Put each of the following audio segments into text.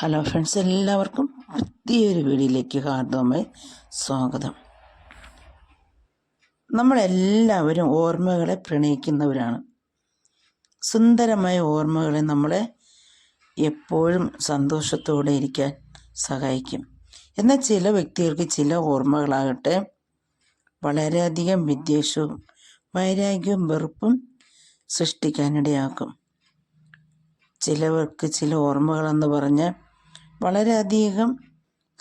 Hello friends എല്ലാവർക്കും പുതിയൊരു വീഡിയോയിലേക്ക് ഹാർദവമായി സ്വാഗതം. നമ്മളെല്ലാവരും ഓർമ്മകളെ പ്രണയിക്കുന്നവരാണ്. സുന്ദരമായ ഓർമ്മകളെ നമ്മളെ എപ്പോഴും സന്തോഷത്തോടെ ഇരിക്കാൻ സഹായിക്കും. എന്നാൽ ചില വ്യക്തികൾക്ക് ചില ഓർമ്മകളാകട്ടെ വളരെയധികം വിദ്വേഷവും വൈരാഗ്യവും വെറുപ്പും സൃഷ്ടിക്കാനിടയാക്കും. ചിലവർക്ക് ചില ഓർമ്മകളെന്ന് പറഞ്ഞാൽ വളരെയധികം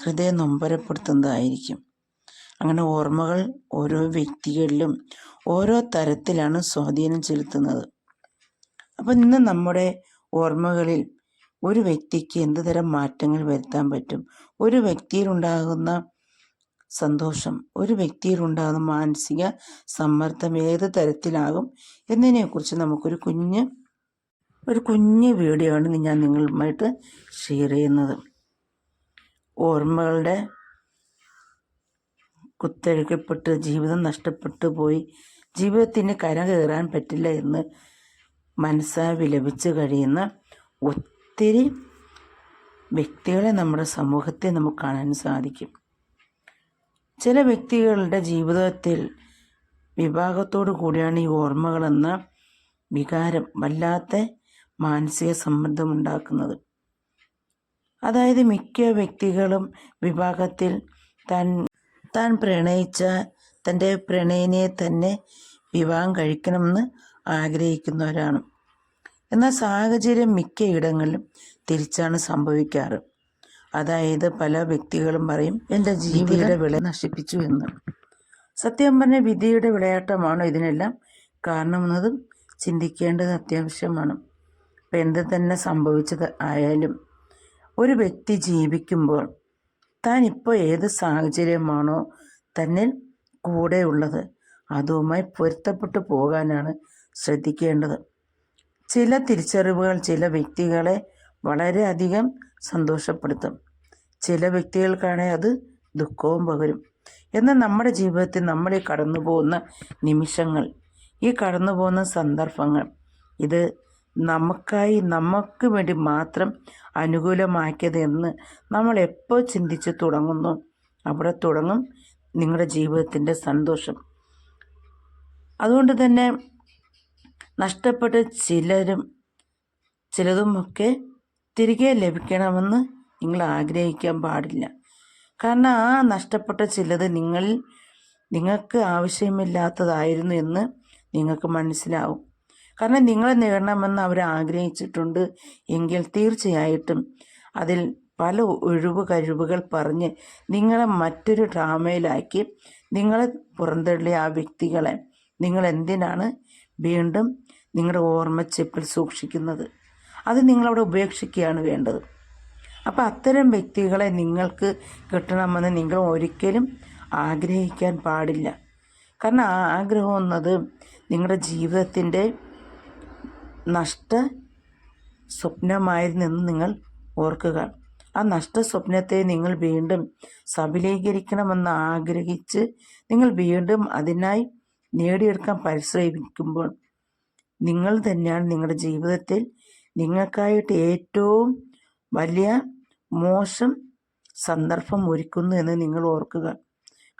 ഹൃദയം നൊമ്പരപ്പെടുത്തുന്നതായിരിക്കും. അങ്ങനെ ഓർമ്മകൾ ഓരോ വ്യക്തികളിലും ഓരോ തരത്തിലാണ് സ്വാധീനം ചെലുത്തുന്നത്. അപ്പം ഇന്ന് നമ്മുടെ ഓർമ്മകളിൽ ഒരു വ്യക്തിക്ക് എന്ത് തരം മാറ്റങ്ങൾ വരുത്താൻ പറ്റും? ഒരു വ്യക്തിയിലുണ്ടാകുന്ന സന്തോഷം ഒരു വ്യക്തിയിലുണ്ടാകുന്ന മാനസിക സമ്മർദ്ദം ഏത് തരത്തിലാകും എന്നതിനെക്കുറിച്ച് നമുക്കൊരു കുഞ്ഞ് ഒരു കുഞ്ഞ് വീഡിയോ ആണ് ഞാൻ നിങ്ങളുമായിട്ട് ഷെയർ ചെയ്യുന്നത്. ഓർമ്മകളുടെ കുത്തൊഴുക്കപ്പെട്ട് ജീവിതം നഷ്ടപ്പെട്ടു പോയി. ജീവിതത്തിന് കര കയറാൻ പറ്റില്ല എന്ന് മനസ്സാ വിലപിച്ച് കഴിയുന്ന ഒത്തിരി വ്യക്തികളെ നമ്മുടെ സമൂഹത്തെ നമുക്ക് കാണാൻ സാധിക്കും. ചില വ്യക്തികളുടെ ജീവിതത്തിൽ വിഭാഗത്തോടു കൂടിയാണ് ഈ ഓർമ്മകളെന്ന വികാരം വല്ലാത്ത മാനസിക സമ്മർദ്ദം ഉണ്ടാക്കുന്നത്. അതായത് മിക്ക വ്യക്തികളും വിഭാഗത്തിൽ താൻ താൻ പ്രണയിച്ച തന്റെ പ്രണയിനെ തന്നെ വിവാഹം കഴിക്കണമെന്ന് ആഗ്രഹിക്കുന്നവരാണ്. എന്നാൽ സാഹചര്യം മിക്ക ഇടങ്ങളിലും തിരിച്ചാണ് സംഭവിക്കാറ്. അതായത് പല വ്യക്തികളും പറയും എന്റെ ജീവിയുടെ വിള നശിപ്പിച്ചു എന്ന്. സത്യം പറഞ്ഞ വിധിയുടെ വിളയാട്ടമാണോ ഇതിനെല്ലാം കാരണമെന്നതും ചിന്തിക്കേണ്ടത് അത്യാവശ്യമാണ്. ഇപ്പം എന്ത് തന്നെ സംഭവിച്ചത് ആയാലും ഒരു വ്യക്തി ജീവിക്കുമ്പോൾ താൻ ഇപ്പോൾ ഏത് സാഹചര്യമാണോ തന്നിൽ കൂടെയുള്ളത് അതുമായി പൊരുത്തപ്പെട്ടു പോകാനാണ് ശ്രദ്ധിക്കേണ്ടത്. ചില തിരിച്ചറിവുകൾ ചില വ്യക്തികളെ വളരെയധികം സന്തോഷപ്പെടുത്തും. ചില വ്യക്തികൾക്കാണെങ്കിൽ അത് ദുഃഖവും പകരും. എന്നാൽ നമ്മുടെ ജീവിതത്തിൽ നമ്മൾ ഈ കടന്നു പോകുന്ന നിമിഷങ്ങൾ ഈ കടന്നു പോകുന്ന സന്ദർഭങ്ങൾ ഇത് നമുക്കായി നമുക്ക് വേണ്ടി മാത്രം അനുകൂലമാക്കിയത് എന്ന് നമ്മൾ എപ്പോൾ ചിന്തിച്ച് തുടങ്ങുന്നു അവിടെ തുടങ്ങും നിങ്ങളുടെ ജീവിതത്തിന്റെ സന്തോഷം. അതുകൊണ്ട് തന്നെ നഷ്ടപ്പെട്ട ചിലരും ചിലതുമൊക്കെ തിരികെ ലഭിക്കണമെന്ന് നിങ്ങൾ ആഗ്രഹിക്കാൻ പാടില്ല. കാരണം ആ നഷ്ടപ്പെട്ട ചിലത് നിങ്ങളിൽ നിങ്ങൾക്ക് ആവശ്യമില്ലാത്തതായിരുന്നു എന്ന് നിങ്ങൾക്ക് മനസ്സിലാവും. കാരണം നിങ്ങളെ നേടണമെന്ന് അവർ ആഗ്രഹിച്ചിട്ടുണ്ട് എങ്കിൽ തീർച്ചയായിട്ടും അതിൽ പല ഒഴിവ് കഴിവുകൾ പറഞ്ഞ് നിങ്ങളെ മറ്റൊരു ഡ്രാമയിലാക്കി നിങ്ങളെ പുറന്തള്ളിയ ആ വ്യക്തികളെ നിങ്ങൾ എന്തിനാണ് വീണ്ടും നിങ്ങളുടെ ഓർമ്മച്ചെപ്പിൽ സൂക്ഷിക്കുന്നത്? അത് നിങ്ങളവിടെ ഉപേക്ഷിക്കുകയാണ് വേണ്ടത്. അപ്പോൾ അത്തരം വ്യക്തികളെ നിങ്ങൾക്ക് കിട്ടണമെന്ന് നിങ്ങൾ ഒരിക്കലും ആഗ്രഹിക്കാൻ പാടില്ല. കാരണം ആഗ്രഹം എന്നത് നിങ്ങളുടെ ജീവിതത്തിന്റെ നഷ്ട സ്വപ്നമായിരുന്നെന്ന് നിങ്ങൾ ഓർക്കുക. ആ നഷ്ട സ്വപ്നത്തെ നിങ്ങൾ വീണ്ടും സബലീകരിക്കണമെന്ന് ആഗ്രഹിച്ച് നിങ്ങൾ വീണ്ടും അതിനായി നേടിയെടുക്കാൻ പരിശ്രമിക്കുമ്പോൾ നിങ്ങൾ തന്നെയാണ് നിങ്ങളുടെ ജീവിതത്തിൽ നിങ്ങൾക്കായിട്ട് ഏറ്റവും വലിയ മോശം സന്ദർഭം ഒരുക്കുന്നു എന്ന് നിങ്ങൾ ഓർക്കുക.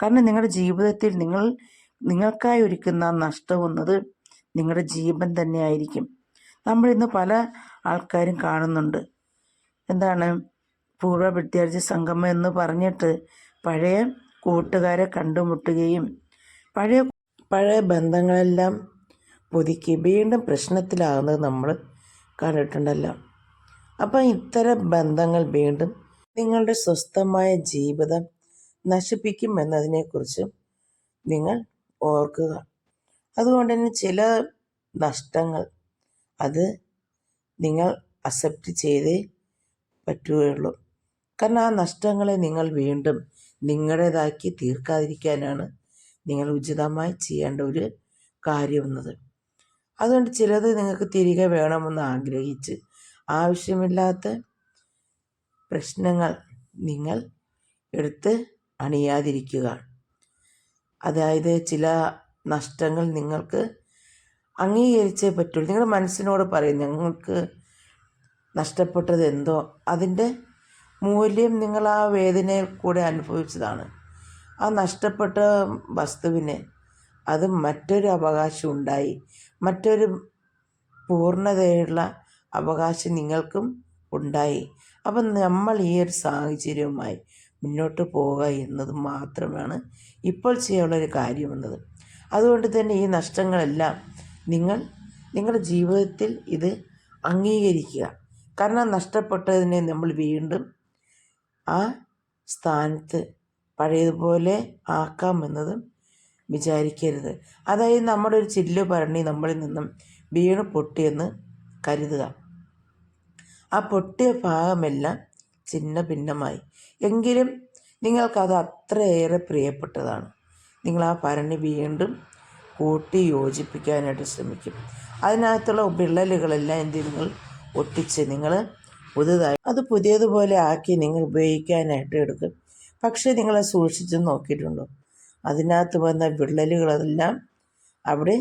കാരണം നിങ്ങളുടെ ജീവിതത്തിൽ നിങ്ങൾ നിങ്ങൾക്കായി ഒരുക്കുന്ന നഷ്ടം എന്നത് നിങ്ങളുടെ ജീവൻ തന്നെയായിരിക്കും. നമ്മളിന്ന് പല ആൾക്കാരും കാണുന്നുണ്ട്. എന്താണ്? പൂർവ വിദ്യാർത്ഥി സംഗമം എന്ന് പറഞ്ഞിട്ട് പഴയ കൂട്ടുകാരെ കണ്ടുമുട്ടുകയും പഴയ പഴയ ബന്ധങ്ങളെല്ലാം പുതുക്കി വീണ്ടും പ്രശ്നത്തിലാകുന്നത് നമ്മൾ കണ്ടിട്ടുണ്ടല്ലോ. അപ്പം ഇത്തരം ബന്ധങ്ങൾ വീണ്ടും നിങ്ങളുടെ സ്വസ്ഥമായ ജീവിതം നശിപ്പിക്കും എന്നതിനെക്കുറിച്ച് നിങ്ങൾ ഓർക്കുക. അതുകൊണ്ട് തന്നെ ചില നഷ്ടങ്ങൾ അത് നിങ്ങൾ അക്സെപ്റ്റ് ചെയ്തേ പറ്റുകയുള്ളൂ. കാരണം ആ നഷ്ടങ്ങളെ നിങ്ങൾ വീണ്ടും നിങ്ങളുടേതാക്കി തീർക്കാതിരിക്കാനാണ് നിങ്ങൾ ഉചിതമായി ചെയ്യേണ്ട ഒരു കാര്യമെന്നത് അതുകൊണ്ട് ചിലത് നിങ്ങൾക്ക് തിരികെ വേണമെന്ന് ആഗ്രഹിച്ച് ആവശ്യമില്ലാത്ത പ്രശ്നങ്ങൾ നിങ്ങൾ എടുത്ത് അണിയാതിരിക്കുക. അതായത് ചില നഷ്ടങ്ങൾ നിങ്ങൾക്ക് അംഗീകരിച്ചേ പറ്റുള്ളൂ. നിങ്ങളുടെ മനസ്സിനോട് പറയും ഞങ്ങൾക്ക് നഷ്ടപ്പെട്ടത് എന്തോ? അതിന്റെ മൂല്യം നിങ്ങൾ ആ വേദനയിൽ കൂടെ അനുഭവിച്ചതാണ്. ആ നഷ്ടപ്പെട്ട വസ്തുവിന് അത് മറ്റൊരു അവകാശം ഉണ്ടായി. മറ്റൊരു പൂർണതയുള്ള അവകാശം നിങ്ങൾക്കും ഉണ്ടായി. അപ്പം നമ്മൾ ഈ ഒരു സാഹചര്യവുമായി മുന്നോട്ട് പോവുക എന്നത് മാത്രമാണ് ഇപ്പോൾ ചെയ്യാനുള്ളൊരു കാര്യമെന്നത് അതുകൊണ്ട് തന്നെ ഈ നഷ്ടങ്ങളെല്ലാം നിങ്ങൾ നിങ്ങളുടെ ജീവിതത്തിൽ ഇത് അംഗീകരിക്കുക. കാരണം നഷ്ടപ്പെട്ടതിനെ നമ്മൾ വീണ്ടും ആ സ്ഥാനത്ത് പഴയതുപോലെ ആക്കാമെന്നതും വിചാരിക്കരുത്. അതായത് നമ്മുടെ ഒരു ചില്ല് ഭരണി നമ്മളിൽ നിന്നും വീണ് പൊട്ടിയെന്ന് കരുതുക. ആ പൊട്ടിയ ഭാഗമെല്ലാം ചിന്ന ഭിന്നമായി എങ്കിലും നിങ്ങൾക്കത് അത്രയേറെ പ്രിയപ്പെട്ടതാണ്. നിങ്ങൾ ആ ഭരണി വീണ്ടും കൂട്ടി യോജിപ്പിക്കാനായിട്ട് ശ്രമിക്കും. അതിനകത്തുള്ള വിള്ളലുകളെല്ലാം എന്ത് നിങ്ങൾ ഒട്ടിച്ച് നിങ്ങൾ പുതുതായി അത് പുതിയതുപോലെ ആക്കി നിങ്ങൾ ഉപയോഗിക്കാനായിട്ട് എടുക്കും. പക്ഷേ നിങ്ങളെ സൂക്ഷിച്ച് നോക്കിയിട്ടുണ്ടോ? അതിനകത്ത് വന്ന വിള്ളലുകളെല്ലാം അവിടെ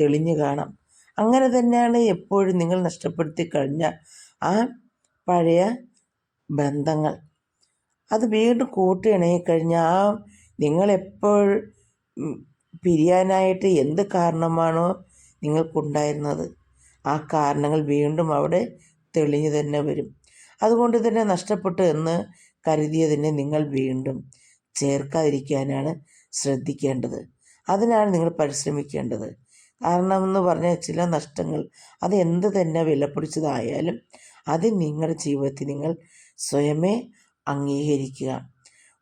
തെളിഞ്ഞു കാണാം. അങ്ങനെ തന്നെയാണ് എപ്പോഴും നിങ്ങൾ നഷ്ടപ്പെടുത്തി കഴിഞ്ഞ ആ പഴയ ബന്ധങ്ങൾ. അത് വീണ്ടും കൂട്ടിയിണങ്ങിക്കഴിഞ്ഞാൽ ആ നിങ്ങളെപ്പോൾ പിരിയാനായിട്ട് എന്ത് കാരണമാണോ നിങ്ങൾക്കുണ്ടായിരുന്നത്? ആ കാരണങ്ങൾ വീണ്ടും അവിടെ തെളിഞ്ഞു തന്നെ വരും. അതുകൊണ്ട് തന്നെ നഷ്ടപ്പെട്ടു എന്ന് കരുതിയതിനെ നിങ്ങൾ വീണ്ടും ചേർക്കാതിരിക്കാനാണ് ശ്രദ്ധിക്കേണ്ടത്. അതിനാണ് നിങ്ങൾ പരിശ്രമിക്കേണ്ടത്. കാരണം എന്ന് പറഞ്ഞാൽ ചില നഷ്ടങ്ങൾ അത് എന്ത് തന്നെ വിലപിടിച്ചതായാലും അത് നിങ്ങളുടെ ജീവിതത്തിൽ നിങ്ങൾ സ്വയമേ അംഗീകരിക്കുക.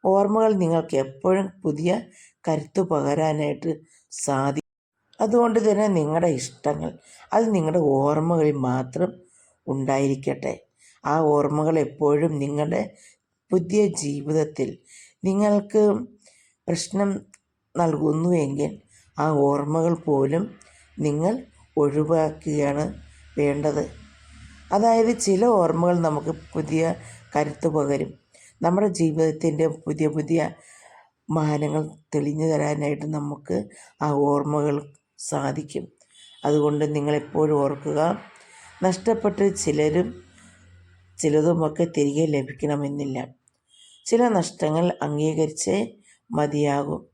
ഓർമ്മകൾ നിങ്ങൾക്ക് എപ്പോഴും പുതിയ കരുത്ത് പകരാനായിട്ട് സാധിക്കും അതുകൊണ്ട് തന്നെ നിങ്ങളുടെ ഇഷ്ടങ്ങൾ അത് നിങ്ങളുടെ ഓർമ്മകളിൽ മാത്രം ഉണ്ടായിരിക്കട്ടെ. ആ ഓർമ്മകൾ എപ്പോഴും നിങ്ങളുടെ പുതിയ ജീവിതത്തിൽ നിങ്ങൾക്ക് പ്രശ്നം നൽകുന്നുവെങ്കിൽ ആ ഓർമ്മകൾ പോലും നിങ്ങൾ ഒഴിവാക്കുകയാണ് വേണ്ടത്. അതായത് ചില ഓർമ്മകൾ നമുക്ക് പുതിയ കരുത്ത് പകരും. നമ്മുടെ ജീവിതത്തിന്റെ പുതിയ പുതിയ മാനങ്ങൾ തെളിഞ്ഞു തരാനായിട്ട് നമുക്ക് ആ ഓർമ്മകൾ സാധിക്കും. അതുകൊണ്ട് നിങ്ങളെപ്പോഴും ഓർക്കുക നഷ്ടപ്പെട്ട ചിലരും ചിലതുമൊക്കെ തിരികെ ലഭിക്കണമെന്നില്ല. ചില നഷ്ടങ്ങൾ അംഗീകരിച്ചേ മതിയാകും.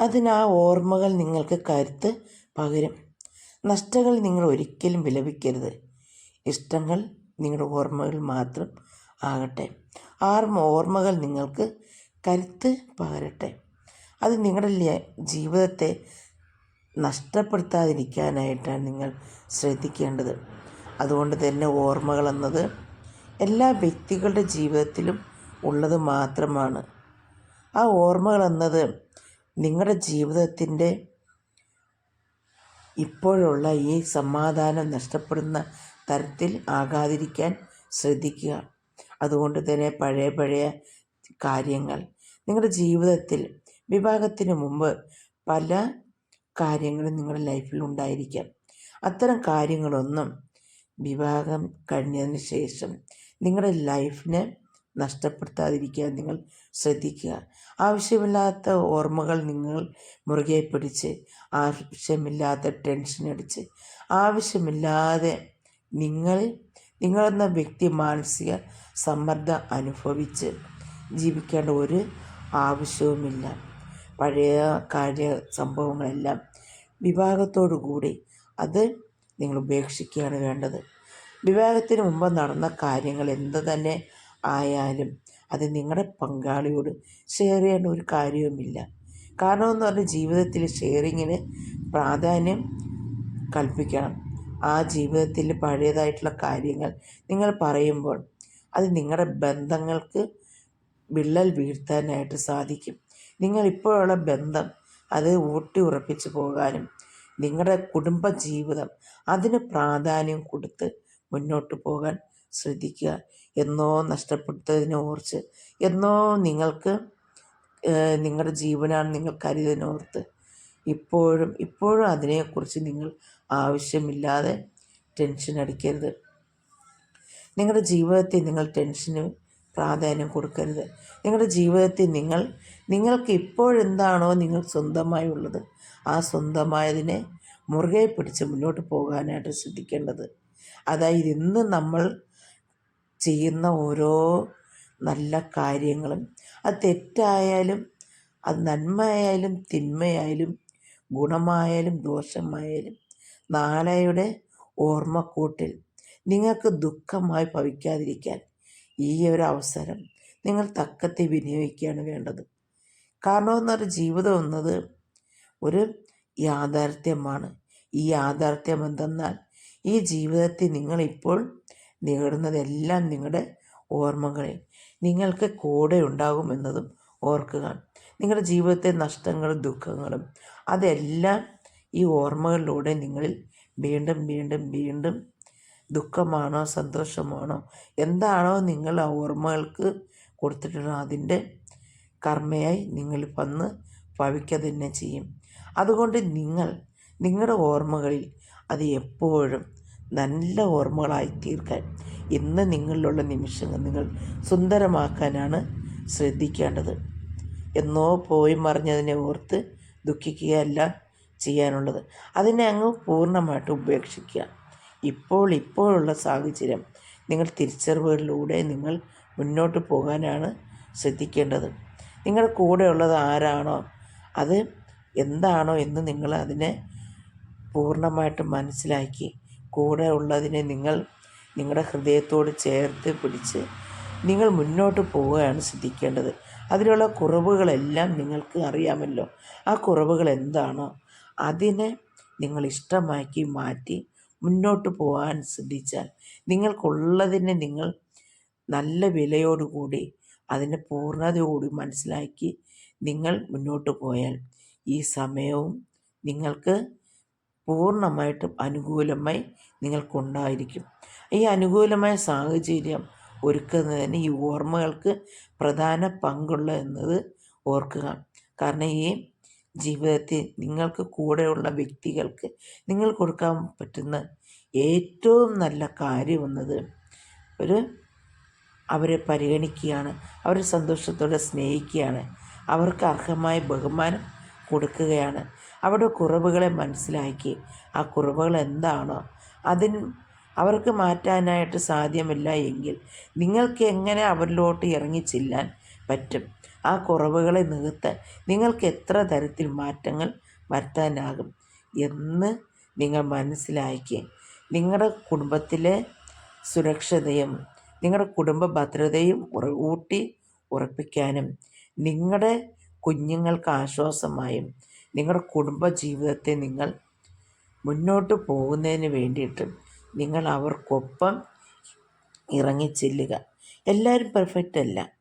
അതിനാ ഓർമ്മകൾ നിങ്ങൾക്ക് കരുത്ത് പകരും. നഷ്ടങ്ങൾ നിങ്ങൾ ഒരിക്കലും വിലപിക്കരുത്. ഇഷ്ടങ്ങൾ നിങ്ങളുടെ ഓർമ്മകൾ മാത്രം ആകട്ടെ. ആർമ ഓർമ്മകൾ നിങ്ങൾക്ക് കരുത്ത് പകരട്ടെ. അത് നിങ്ങളുടെ ജീവിതത്തെ നഷ്ടപ്പെടുത്താതിരിക്കാനായിട്ടാണ് നിങ്ങൾ ശ്രദ്ധിക്കേണ്ടത്. അതുകൊണ്ട് തന്നെ ഓർമ്മകൾ എന്നത് എല്ലാ വ്യക്തികളുടെ ജീവിതത്തിലും ഉള്ളത് മാത്രമാണ്. ആ ഓർമ്മകൾ എന്നത് നിങ്ങളുടെ ജീവിതത്തിന്റെ ഇപ്പോഴുള്ള ഈ സമാധാനം നഷ്ടപ്പെടുന്ന തരത്തിൽ ആകാതിരിക്കാൻ ശ്രദ്ധിക്കുക. അതുകൊണ്ട് തന്നെ പഴയ പഴയ കാര്യങ്ങൾ നിങ്ങളുടെ ജീവിതത്തിൽ വിവാഹത്തിന് മുമ്പ് പല കാര്യങ്ങളും നിങ്ങളുടെ ലൈഫിൽ ഉണ്ടായിരിക്കാം. അത്തരം കാര്യങ്ങളൊന്നും വിവാഹം കഴിഞ്ഞതിന് ശേഷം നിങ്ങളുടെ ലൈഫിനെ നഷ്ടപ്പെടുത്താതിരിക്കാൻ നിങ്ങൾ ശ്രദ്ധിക്കുക. ആവശ്യമില്ലാത്ത ഓർമ്മകൾ നിങ്ങൾ മുറുകെ പിടിച്ച് ആവശ്യമില്ലാത്ത ടെൻഷൻ അടിച്ച് ആവശ്യമില്ലാതെ നിങ്ങൾ നിങ്ങളെന്ന വ്യക്തി മാനസിക സമ്മർദ്ദം അനുഭവിച്ച് ജീവിക്കേണ്ട ഒരു ആവശ്യവുമില്ല. പഴയ കാര്യ സംഭവങ്ങളെല്ലാം വിവാഹത്തോടു കൂടി അത് നിങ്ങൾ ഉപേക്ഷിക്കുകയാണ് വേണ്ടത്. വിവാഹത്തിന് മുമ്പ് നടന്ന കാര്യങ്ങൾ എന്ത് തന്നെ ആയാലും അത് നിങ്ങളുടെ പങ്കാളിയോട് ഷെയർ ചെയ്യേണ്ട ഒരു കാര്യവുമില്ല. കാരണം എന്ന് പറഞ്ഞാൽ ജീവിതത്തിൽ ഷെയറിങ്ങിന് പ്രാധാന്യം കൽപ്പിക്കണം. ആ ജീവിതത്തിൽ പഴയതായിട്ടുള്ള കാര്യങ്ങൾ നിങ്ങൾ പറയുമ്പോൾ അത് നിങ്ങളുടെ ബന്ധങ്ങൾക്ക് വിള്ളൽ വീഴ്ത്താനായിട്ട് സാധിക്കും. നിങ്ങളിപ്പോഴുള്ള ബന്ധം അത് ഊട്ടി ഉറപ്പിച്ചു പോകാനും നിങ്ങളുടെ കുടുംബ ജീവിതം അതിന് പ്രാധാന്യം കൊടുത്ത് മുന്നോട്ട് പോകാൻ ശ്രദ്ധിക്കുക. എന്നോ നഷ്ടപ്പെട്ടതിനെ ഓർച്ച് എന്നോ നിങ്ങൾക്ക് നിങ്ങളുടെ ജീവനാണ് നിങ്ങൾ കരുതിനോർത്ത് ഇപ്പോഴും ഇപ്പോഴും അതിനെക്കുറിച്ച് നിങ്ങൾ ആവശ്യമില്ലാതെ ടെൻഷൻ അടിക്കരുത്. നിങ്ങളുടെ ജീവിതത്തെ നിങ്ങൾ ടെൻഷന് പ്രാധാന്യം കൊടുക്കരുത്. നിങ്ങളുടെ ജീവിതത്തിൽ നിങ്ങൾ നിങ്ങൾക്ക് ഇപ്പോഴെന്താണോ നിങ്ങൾ സ്വന്തമായി ഉള്ളത് ആ സ്വന്തമായതിനെ മുറുകെ പിടിച്ച് മുന്നോട്ട് പോകാനായിട്ട് ശ്രദ്ധിക്കേണ്ടത്. അതായത് ഇന്ന് നമ്മൾ ചെയ്യുന്ന ഓരോ നല്ല കാര്യങ്ങളും അത് തെറ്റായാലും അത് നന്മയായാലും തിന്മയായാലും ഗുണമായാലും ദോഷമായാലും നാളെയുടെ ഓർമ്മക്കൂട്ടിൽ നിങ്ങൾക്ക് ദുഃഖമായി ഭവിക്കാതിരിക്കാൻ ഈ ഒരു അവസരം നിങ്ങൾ തക്കത്തിൽ വിനിയോഗിക്കുകയാണ് വേണ്ടത്. കാരണം എന്നൊരു ജീവിതം എന്നത് ഒരു യാഥാർത്ഥ്യമാണ്. ഈ യാഥാർത്ഥ്യം എന്തെന്നാൽ ഈ ജീവിതത്തിൽ നിങ്ങളിപ്പോൾ നേടുന്നതെല്ലാം നിങ്ങളുടെ ഓർമ്മകളിൽ നിങ്ങൾക്ക് കൂടെ ഉണ്ടാകുമെന്നതും ഓർക്കുക. നിങ്ങളുടെ ജീവിതത്തെ നഷ്ടങ്ങളും ദുഃഖങ്ങളും അതെല്ലാം ഈ ഓർമ്മകളിലൂടെ നിങ്ങളിൽ വീണ്ടും വീണ്ടും വീണ്ടും ദുഃഖമാണോ സന്തോഷമാണോ? എന്താണോ നിങ്ങൾ ആ ഓർമ്മകൾക്ക് കൊടുത്തിട്ടുള്ളത് അതിന്റെ കർമ്മയായി നിങ്ങൾ വന്ന് ഭവിക്കുക തന്നെ ചെയ്യും. അതുകൊണ്ട് നിങ്ങൾ നിങ്ങളുടെ ഓർമ്മകളിൽ അത് എപ്പോഴും നല്ല ഓർമ്മകളായി തീർക്കാൻ ഇന്ന് നിങ്ങളിലുള്ള നിമിഷങ്ങൾ നിങ്ങൾ സുന്ദരമാക്കാനാണ് ശ്രദ്ധിക്കേണ്ടത്. എന്നോ പോയി മറിഞ്ഞതിനെ ഓർത്ത് ദുഃഖിക്കുകയല്ല ചെയ്യാനുള്ളത്. അതിനെ അങ്ങ് പൂർണമായിട്ട് ഉപേക്ഷിക്കുക. ഇപ്പോൾ ഇപ്പോഴുള്ള സാഹചര്യം. നിങ്ങൾ തിരിച്ചറിവുകളിലൂടെ നിങ്ങൾ മുന്നോട്ട് പോകാനാണ് ശ്രദ്ധിക്കേണ്ടത്. നിങ്ങളുടെ കൂടെയുള്ളത് ആരാണോ അത് എന്താണോ എന്ന് നിങ്ങൾ അതിനെ പൂർണമായിട്ട് മനസ്സിലാക്കി. കൂടെ ഉള്ളതിനെ നിങ്ങൾ നിങ്ങളുടെ ഹൃദയത്തോട് ചേർത്ത് പിടിച്ച് നിങ്ങൾ മുന്നോട്ട് പോവുകയാണ് ശ്രദ്ധിക്കേണ്ടത്. അതിലുള്ള കുറവുകളെല്ലാം നിങ്ങൾക്ക് അറിയാമല്ലോ. ആ കുറവുകൾ എന്താണോ അതിനെ നിങ്ങൾ ഇഷ്ടമാക്കി മാറ്റി മുന്നോട്ട് പോകാൻ ശ്രദ്ധിച്ചാൽ നിങ്ങൾക്കുള്ളതിനെ നിങ്ങൾ നല്ല വിലയോടുകൂടി അതിനെ പൂർണതയോടി മനസ്സിലാക്കി നിങ്ങൾ മുന്നോട്ട് പോയാൽ ഈ സമയവും നിങ്ങൾക്ക് പൂർണമായിട്ട് അനുകൂലമായി നിങ്ങൾക്കുണ്ടായിരിക്കും. ഈ അനുകൂലമായ സാഹചര്യം ഒരുക്കുന്നതിന് ഈ ഓർമ്മകൾക്ക് പ്രധാന പങ്കുള്ള എന്നത് ഓർക്കുക. കാരണം ഈ ജീവിതത്തിൽ നിങ്ങൾക്ക് കൂടെയുള്ള വ്യക്തികൾക്ക് നിങ്ങൾ കൊടുക്കാൻ പറ്റുന്ന ഏറ്റവും നല്ല കാര്യം എന്നത് ഒരു അവരെ പരിഗണിക്കുകയാണ് അവരെ സന്തോഷത്തോടെ സ്നേഹിക്കുകയാണ് അവർക്ക് അർഹമായ ബഹുമാനം കൊടുക്കുകയാണ് അവരുടെ കുറവുകളെ മനസ്സിലാക്കി. ആ കുറവുകൾ എന്താണോ അതിന് അവർക്ക് മാറ്റാനായിട്ട് സാധ്യമല്ല എങ്കിൽ നിങ്ങൾക്ക് എങ്ങനെ അവരിലോട്ട് ഇറങ്ങിച്ചെല്ലാൻ പറ്റും. ആ കുറവുകളെ നികത്താൻ നിങ്ങൾക്ക് എത്ര തരത്തിൽ മാറ്റങ്ങൾ വരുത്താനാകും എന്ന് നിങ്ങൾ മനസ്സിലാക്കി. നിങ്ങളുടെ കുടുംബത്തിലെ സുരക്ഷതയും നിങ്ങളുടെ കുടുംബ ഭദ്രതയും ഊട്ടി ഉറപ്പിക്കാനും നിങ്ങളുടെ കുഞ്ഞുങ്ങൾക്ക് ആശ്വാസമായും നിങ്ങളുടെ കുടുംബ ജീവിതത്തെ നിങ്ങൾ മുന്നോട്ട് പോകുന്നതിന് വേണ്ടിയിട്ട് നിങ്ങൾ അവർക്കൊപ്പം ഇറങ്ങിച്ചെല്ലുക. എല്ലാവരും പെർഫെക്റ്റ് അല്ല.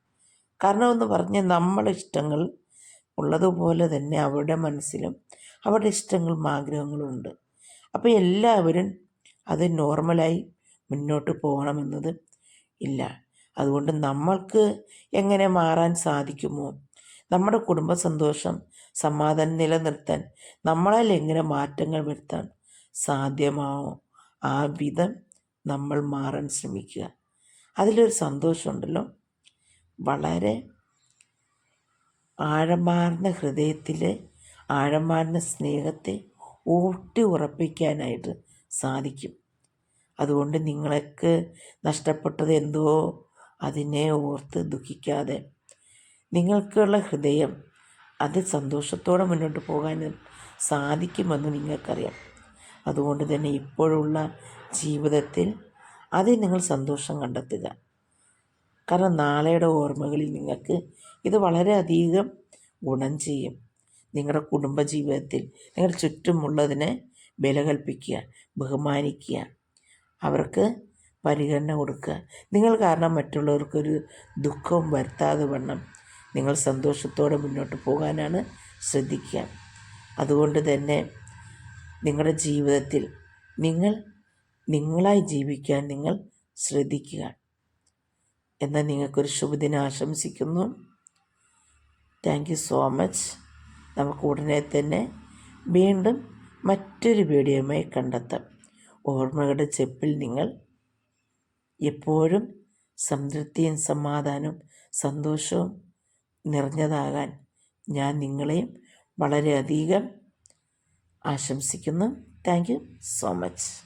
കാരണം എന്ന് പറഞ്ഞാൽ നമ്മളെ ഇഷ്ടങ്ങൾ ഉള്ളതുപോലെ തന്നെ അവരുടെ മനസ്സിലും അവരുടെ ഇഷ്ടങ്ങളും ആഗ്രഹങ്ങളും ഉണ്ട്. അപ്പോൾ എല്ലാവരും അത് നോർമലായി മുന്നോട്ട് പോകണമെന്നത് ഇല്ല. അതുകൊണ്ട് നമ്മൾക്ക് എങ്ങനെ മാറാൻ സാധിക്കുമോ നമ്മുടെ കുടുംബ സന്തോഷം സമാധാനം നിലനിർത്താൻ നമ്മളാൽ എങ്ങനെ മാറ്റങ്ങൾ വരുത്താൻ സാധ്യമാവോ ആ വിധം നമ്മൾ മാറാൻ ശ്രമിക്കുക. അതിലൊരു സന്തോഷമുണ്ടല്ലോ. വളരെ ആഴമാർന്ന ഹൃദയത്തിലെ ആഴമാർന്ന സ്നേഹത്തെ ഊട്ടി ഉറപ്പിക്കാനായിട്ട് സാധിക്കും. അതുകൊണ്ട് നിങ്ങൾക്ക് നഷ്ടപ്പെട്ടത് എന്തോ അതിനെ ഓർത്ത് ദുഃഖിക്കാതെ നിങ്ങൾക്കുള്ള ഹൃദയം അത് സന്തോഷത്തോടെ മുന്നോട്ട് പോകാൻ സാധിക്കുമെന്ന് നിങ്ങൾക്കറിയാം. അതുകൊണ്ട് തന്നെ ഇപ്പോഴുള്ള ജീവിതത്തിൽ അതിൽ നിങ്ങൾ സന്തോഷം കണ്ടെത്തുക. കാരണം നാളെയുടെ ഓർമ്മകളിൽ നിങ്ങൾക്ക് ഇത് വളരെയധികം ഗുണം ചെയ്യും. നിങ്ങളുടെ കുടുംബജീവിതത്തിൽ നിങ്ങളുടെ ചുറ്റുമുള്ളതിനെ ബലകൽപ്പിക്കുക ബഹുമാനിക്കുക അവർക്ക് പരിഗണന കൊടുക്കുക. നിങ്ങൾ കാരണം മറ്റുള്ളവർക്കൊരു ദുഃഖവും വരുത്താതെ വണ്ണം നിങ്ങൾ സന്തോഷത്തോടെ മുന്നോട്ട് പോകാനാണ് ശ്രദ്ധിക്കുക. അതുകൊണ്ട് തന്നെ നിങ്ങളുടെ ജീവിതത്തിൽ നിങ്ങൾ നിങ്ങളായി ജീവിക്കാൻ നിങ്ങൾ ശ്രദ്ധിക്കുക. എന്നാൽ നിങ്ങൾക്കൊരു ശുഭദിനം ആശംസിക്കുന്നു. താങ്ക് യു സോ മച്ച് നമുക്ക് ഉടനെ തന്നെ വീണ്ടും മറ്റൊരു വീഡിയോയുമായി കണ്ടെത്താം. ഓർമ്മകളുടെ ചെപ്പിൽ നിങ്ങൾ എപ്പോഴും സംതൃപ്തിയും സമാധാനവും സന്തോഷവും നിറഞ്ഞതാകാൻ ഞാൻ നിങ്ങളെയും വളരെയധികം ആശംസിക്കുന്നു. Thank you so much